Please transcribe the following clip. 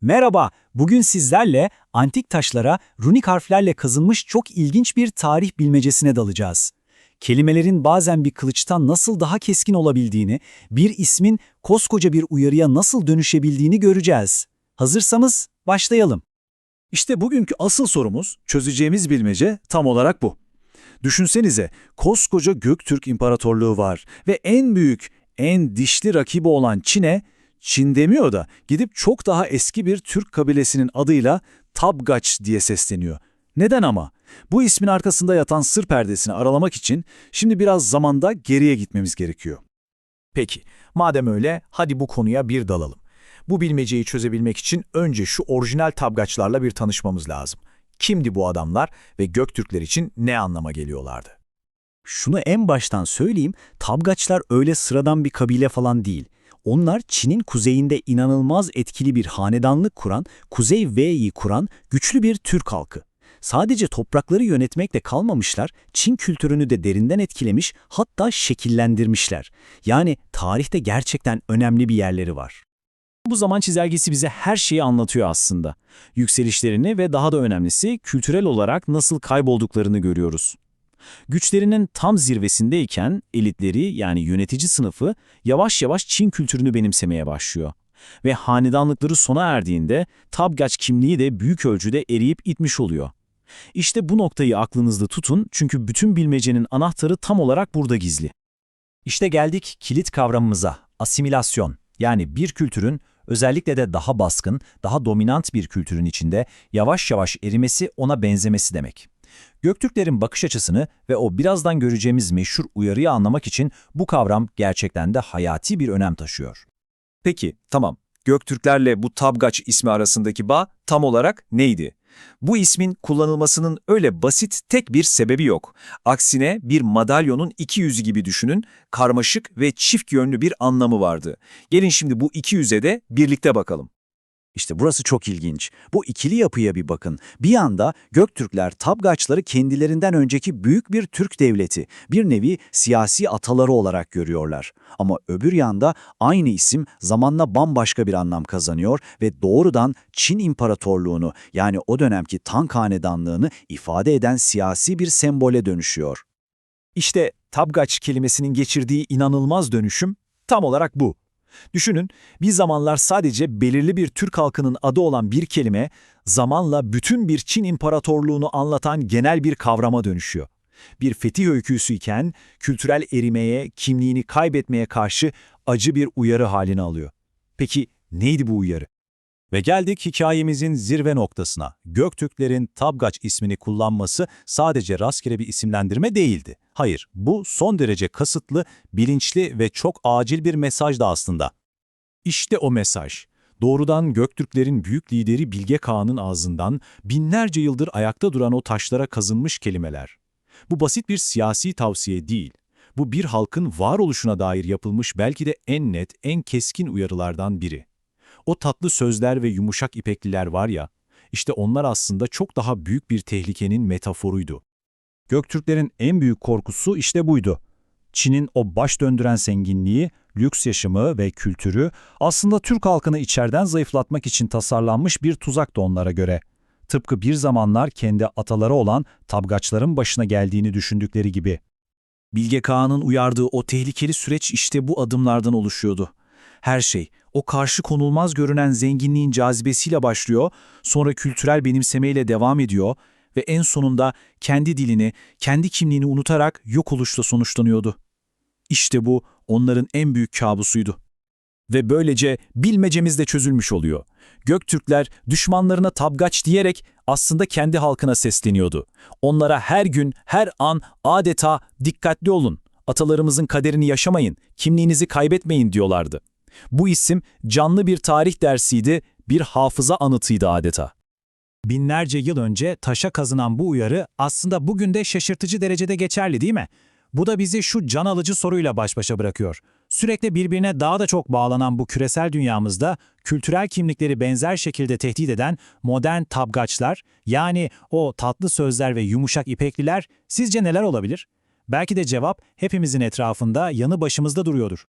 Merhaba, bugün sizlerle antik taşlara runik harflerle kazınmış çok ilginç bir tarih bilmecesine dalacağız. Kelimelerin bazen bir kılıçtan nasıl daha keskin olabildiğini, bir ismin koskoca bir uyarıya nasıl dönüşebildiğini göreceğiz. Hazırsanız başlayalım. İşte bugünkü asıl sorumuz, çözeceğimiz bilmece tam olarak bu. Düşünsenize, koskoca Göktürk İmparatorluğu var ve en büyük, en dişli rakibi olan Çin'e, Çin demiyor da gidip çok daha eski bir Türk kabilesinin adıyla Tabgaç diye sesleniyor. Neden ama? Bu ismin arkasında yatan sır perdesini aralamak için şimdi biraz zamanda geriye gitmemiz gerekiyor. Peki, madem öyle hadi bu konuya bir dalalım. Bu bilmeceyi çözebilmek için önce şu orijinal tabgaçlarla bir tanışmamız lazım. Kimdi bu adamlar ve Göktürkler için ne anlama geliyorlardı? Şunu en baştan söyleyeyim, Tabgaçlar öyle sıradan bir kabile falan değil. Onlar Çin'in kuzeyinde inanılmaz etkili bir hanedanlık kuran, Kuzey V'yi kuran güçlü bir Türk halkı. Sadece toprakları yönetmekle kalmamışlar, Çin kültürünü de derinden etkilemiş, hatta şekillendirmişler. Yani tarihte gerçekten önemli bir yerleri var. Bu zaman çizelgesi bize her şeyi anlatıyor aslında. Yükselişlerini ve daha da önemlisi kültürel olarak nasıl kaybolduklarını görüyoruz. Güçlerinin tam zirvesindeyken elitleri yani yönetici sınıfı yavaş yavaş Çin kültürünü benimsemeye başlıyor. Ve hanedanlıkları sona erdiğinde Tabgaç kimliği de büyük ölçüde eriyip itmiş oluyor. İşte bu noktayı aklınızda tutun çünkü bütün bilmecenin anahtarı tam olarak burada gizli. İşte geldik kilit kavramımıza, asimilasyon. Yani bir kültürün özellikle de daha baskın, daha dominant bir kültürün içinde yavaş yavaş erimesi, ona benzemesi demek. Göktürklerin bakış açısını ve o birazdan göreceğimiz meşhur uyarıyı anlamak için bu kavram gerçekten de hayati bir önem taşıyor. Peki, tamam. Göktürklerle bu Tabgaç ismi arasındaki bağ tam olarak neydi? Bu ismin kullanılmasının öyle basit tek bir sebebi yok. Aksine bir madalyonun iki yüzü gibi düşünün, karmaşık ve çift yönlü bir anlamı vardı. Gelin şimdi bu iki yüze de birlikte bakalım. İşte burası çok ilginç. Bu ikili yapıya bir bakın. Bir yanda Göktürkler Tabgaçları kendilerinden önceki büyük bir Türk devleti, bir nevi siyasi ataları olarak görüyorlar. Ama öbür yanda aynı isim zamanla bambaşka bir anlam kazanıyor ve doğrudan Çin İmparatorluğunu yani o dönemki Tang Hanedanlığını ifade eden siyasi bir sembole dönüşüyor. İşte Tabgaç kelimesinin geçirdiği inanılmaz dönüşüm tam olarak bu. Düşünün, bir zamanlar sadece belirli bir Türk halkının adı olan bir kelime, zamanla bütün bir Çin İmparatorluğunu anlatan genel bir kavrama dönüşüyor. Bir fetih öyküsüyken kültürel erimeye, kimliğini kaybetmeye karşı acı bir uyarı halini alıyor. Peki neydi bu uyarı? Ve geldik hikayemizin zirve noktasına. Göktürklerin Tabgaç ismini kullanması sadece rastgele bir isimlendirme değildi. Hayır, bu son derece kasıtlı, bilinçli ve çok acil bir mesajdı aslında. İşte o mesaj. Doğrudan Göktürklerin büyük lideri Bilge Kağan'ın ağzından binlerce yıldır ayakta duran o taşlara kazınmış kelimeler. Bu basit bir siyasi tavsiye değil. Bu bir halkın varoluşuna dair yapılmış belki de en net, en keskin uyarılardan biri. O tatlı sözler ve yumuşak ipekliler var ya, işte onlar aslında çok daha büyük bir tehlikenin metaforuydu. Göktürklerin en büyük korkusu işte buydu. Çin'in o baş döndüren zenginliği, lüks yaşamı ve kültürü aslında Türk halkını içeriden zayıflatmak için tasarlanmış bir tuzaktı onlara göre. Tıpkı bir zamanlar kendi ataları olan tabgaçların başına geldiğini düşündükleri gibi. Bilge Kağan'ın uyardığı o tehlikeli süreç işte bu adımlardan oluşuyordu. Her şey, o karşı konulmaz görünen zenginliğin cazibesiyle başlıyor, sonra kültürel benimsemeyle devam ediyor ve en sonunda kendi dilini, kendi kimliğini unutarak yok oluşla sonuçlanıyordu. İşte bu onların en büyük kabusuydu. Ve böylece bilmecemiz de çözülmüş oluyor. Göktürkler düşmanlarına tabgaç diyerek aslında kendi halkına sesleniyordu. Onlara her gün, her an adeta dikkatli olun, atalarımızın kaderini yaşamayın, kimliğinizi kaybetmeyin diyorlardı. Bu isim canlı bir tarih dersiydi, bir hafıza anıtıydı adeta. Binlerce yıl önce taşa kazınan bu uyarı aslında bugün de şaşırtıcı derecede geçerli değil mi? Bu da bizi şu can alıcı soruyla baş başa bırakıyor. Sürekli birbirine daha da çok bağlanan bu küresel dünyamızda kültürel kimlikleri benzer şekilde tehdit eden modern tabgaçlar, yani o tatlı sözler ve yumuşak ipekliler sizce neler olabilir? Belki de cevap hepimizin etrafında yanı başımızda duruyordur.